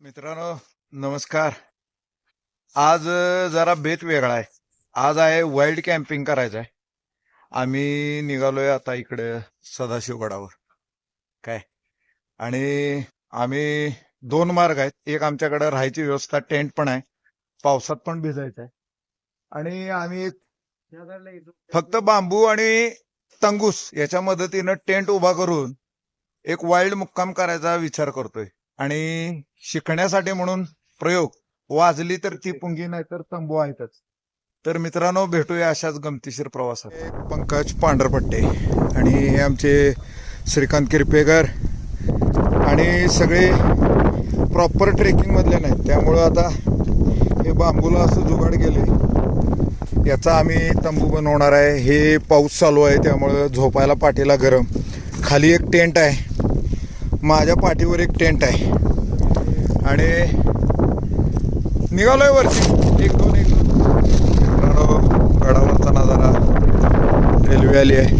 मित्रांनो नमस्कार. आज जरा बेत वेगळा आहे. आज आहे वाईल्ड कॅम्पिंग करायचं आहे आम्ही निघालोय आता इकडे सदाशिवगडावर. काय? आणि आम्ही दोन मार्ग आहेत. एक आमच्याकडे राहायची व्यवस्था टेंट पण आहे. पावसात पण भिजायचं आहे आणि आम्ही फक्त बांबू आणि तंगूस याच्या मदतीनं टेंट उभा करून एक वाईल्ड मुक्काम करायचा विचार करतोय. आणि शिकण्यासाठी म्हणून प्रयोग. वाजली तर ती पुंगी नाही तर तंबू आहेतच. तर मित्रांनो भेटूया अशाच गमतीशीर प्रवासात. पंकज पांढरपट्टे आणि हे आमचे श्रीकांत किरपेकर आणि सगळे प्रॉपर ट्रेकिंग मधले नाहीत. त्यामुळं आता हे बांबूला असं जुगाड गेले याचा आम्ही तंबू बनवणार आहे. हे पाऊस चालू आहे त्यामुळं झोपायला पाठीला गरम. खाली एक टेंट आहे. माझ्या पाठीवर एक टेंट आहे. आणि निघालोय वरती. एक दोन एक दोन. मित्रांनो गडावरचा नजारा. रेल्वे आली आहे.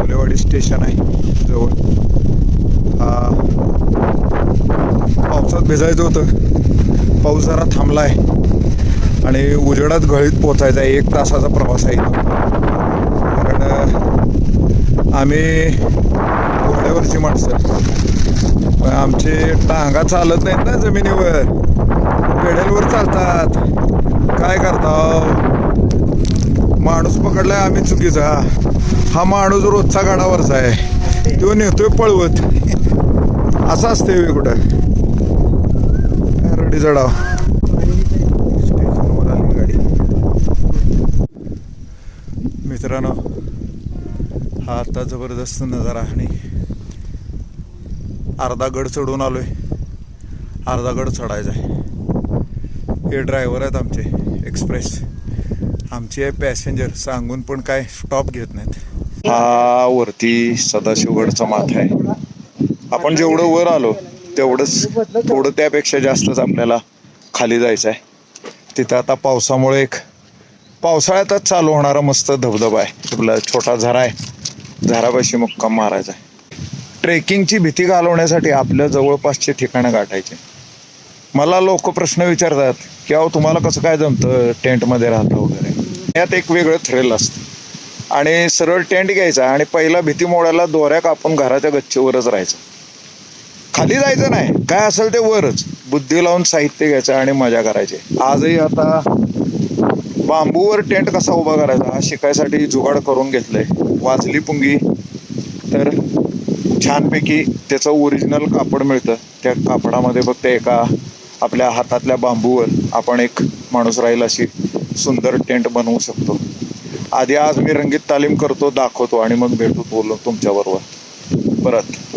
फुलेवाडी स्टेशन आहे. जवळ. हा. पावसात भिजायचं होतं. पाऊस जरा थांबला आहे आणि उजेडात गळीत पोचायचा आहे. एक तासाचा प्रवास आहे कारण आम्ही घोड्यावरची माणसं. पण आमचे टांगा चालत नाहीत ना जमिनीवर. पेड्यांवर चालतात. काय करता? माणूस पकडलाय आम्ही चुकीचा. हा माणूस रोजचा गाडावरचा आहे. तो नेतोय पळवत. असं असते वेळ कुठं. रडी चढाव. गाडी मित्रांनो हा आता जबरदस्त नजारा आणि अर्धा गड चढून आलोय. अर्धा गड चढायचा आहे हे ड्रायव्हर आहेत आमचे एक्सप्रेस आमचे पॅसेंजर सांगून पण काय स्टॉप घेत नाहीत. हा वरती सदाशिवगडचा माथा आहे. आपण जेवढं वर आलो तेवढंच थोडं त्यापेक्षा जास्तच आपल्याला खाली जायचं आहे तिथं आता पावसामुळे एक पावसाळ्यातच चालू होणारा मस्त धबधबा आहे. आपला छोटा झरा आहे. झरापाशी मुक्काम मारायचा आहे ट्रेकिंगची भीती घालवण्यासाठी आपल्या जवळपासचे ठिकाणं गाठायचे. मला लोक प्रश्न विचारतात की अहो तुम्हाला कसं काय जमतं टेंटमध्ये राहतं वगैरे? यात एक वेगळं थ्रिल असतं. आणि सरळ टेंट घ्यायचा आणि पहिला भीती मोडायला दोऱ्या कापून घराच्या गच्चीवरच राहायचं. खाली जायचं नाही. काय असेल ते वरच. बुद्धी लावून साहित्य घ्यायचं आणि मजा करायची. आजही आता बांबूवर टेंट कसा उभा करायचा हा शिकायसाठी जुगाड करून घेतलंय. वाजली पुंगी. तर छानपैकी त्याचं ओरिजिनल कापड मिळतं. त्या कापडामध्ये फक्त एका आपल्या हातातल्या बांबूवर आपण एक माणूस राहील अशी सुंदर टेंट बनवू शकतो. आधी आज मी रंगीत तालीम करतो दाखवतो आणि मग भेटू बोललो तुमच्याबरोबर. परत.